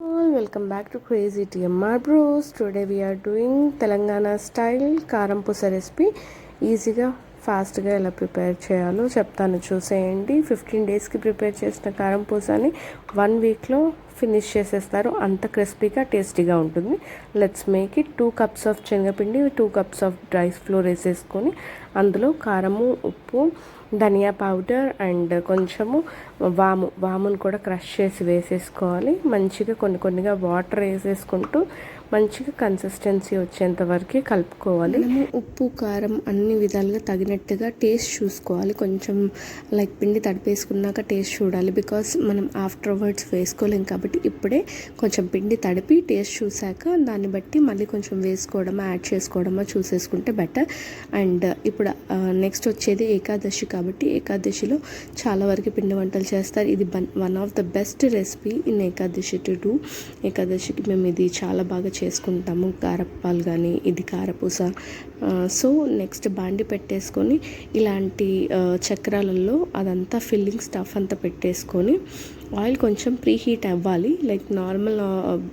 All welcome back to crazy tmr bros. Today we are doing Telangana style karam poosa recipe ఈజీగా ఫాస్ట్గా ఎలా prepare చేయాలో చెప్తాను. చూసేయండి. ఫిఫ్టీన్ డేస్కి ప్రిపేర్ చేసిన కారం పూసని వన్ వీక్లో ఫినిష్ చేసేస్తారు. అంత క్రిస్పీగా టేస్టీగా ఉంటుంది. Let's make it two cups of శనగపిండి two cups of rice flour వేసేసుకొని అందులో కారము ఉప్పు ధనియా పౌడర్ అండ్ కొంచెము వాము వామును కూడా క్రష్ చేసి వేసేసుకోవాలి. మంచిగా కొన్ని కొన్నిగా వాటర్ వేసేసుకుంటూ మంచిగా కన్సిస్టెన్సీ వచ్చేంత వరకు కలుపుకోవాలి. మనము ఉప్పు కారం అన్ని విధాలుగా తగినట్టుగా టేస్ట్ చూసుకోవాలి. కొంచెం లైక్ పిండి తడిపేసుకున్నాక టేస్ట్ చూడాలి. బికాస్ మనం ఆఫ్టర్ వర్డ్స్ వేసుకోలేం కాబట్టి ఇప్పుడే కొంచెం పిండి తడిపి టేస్ట్ చూసాక దాన్ని బట్టి మళ్ళీ కొంచెం వేసుకోవడమో యాడ్ చేసుకోవడమా చూసేసుకుంటే బెటర్. అండ్ ఇప్పుడు నెక్స్ట్ వచ్చేది ఏకాదశి కాబట్టి ఏకాదశిలో చాలా వరకు పిండి వంటలు చేస్తారు. ఇది one of the best recipe in Ekadashi to do. ఏకాదశికి మేము ఇది చాలా బాగా చేసుకుంటాము. కారప్పాలు కానీ ఇది కారపూస. సో నెక్స్ట్ బాండి పెట్టేసుకొని ఇలాంటి చక్రాలలో అదంతా ఫిల్లింగ్ స్టఫ్ అంతా పెట్టేసుకొని ఆయిల్ కొంచెం ప్రీ హీట్ అవ్వాలి. లైక్ నార్మల్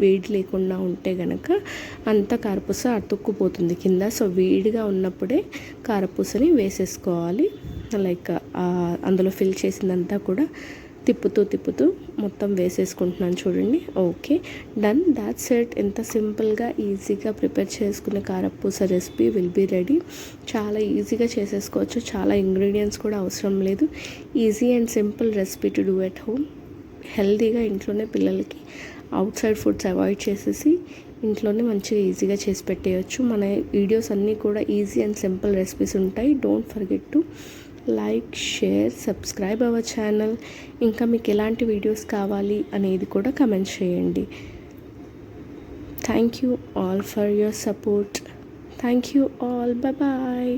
వేడి లేకుండా ఉంటే కనుక అంత కారపూస అతుక్కుపోతుంది కింద. సో వేడిగా ఉన్నప్పుడే కారపూసని వేసేసుకోవాలి. లైక్ అందులో ఫిల్ చేసిందంతా కూడా తిప్పుతూ తిప్పుతూ మొత్తం వేసేసుకుంటున్నాను చూడండి. ఓకే. డన్. దాట్ సెట్ ఎంత సింపుల్గా ఈజీగా ప్రిపేర్ చేసుకునే కారపూస రెసిపీ విల్ బీ రెడీ. చాలా ఈజీగా చేసేసుకోవచ్చు. చాలా ఇంగ్రీడియంట్స్ కూడా అవసరం లేదు. Easy and simple recipe to do at home. హెల్తీగా ఇంట్లోనే పిల్లలకి అవుట్ సైడ్ ఫుడ్స్ అవాయిడ్ చేసేసి ఇంట్లోనే మంచిగా ఈజీగా చేసి పెట్టేయచ్చు. మన వీడియోస్ అన్నీ కూడా ఈజీ అండ్ సింపుల్ రెసిపీస్ ఉంటాయి. Don't forget to like share subscribe our channel ఇంకా మీకు ఎలాంటి వీడియోస్ కావాలి అనేది కూడా కమెంట్ చేయండి. Thank you all for your support thank you all bye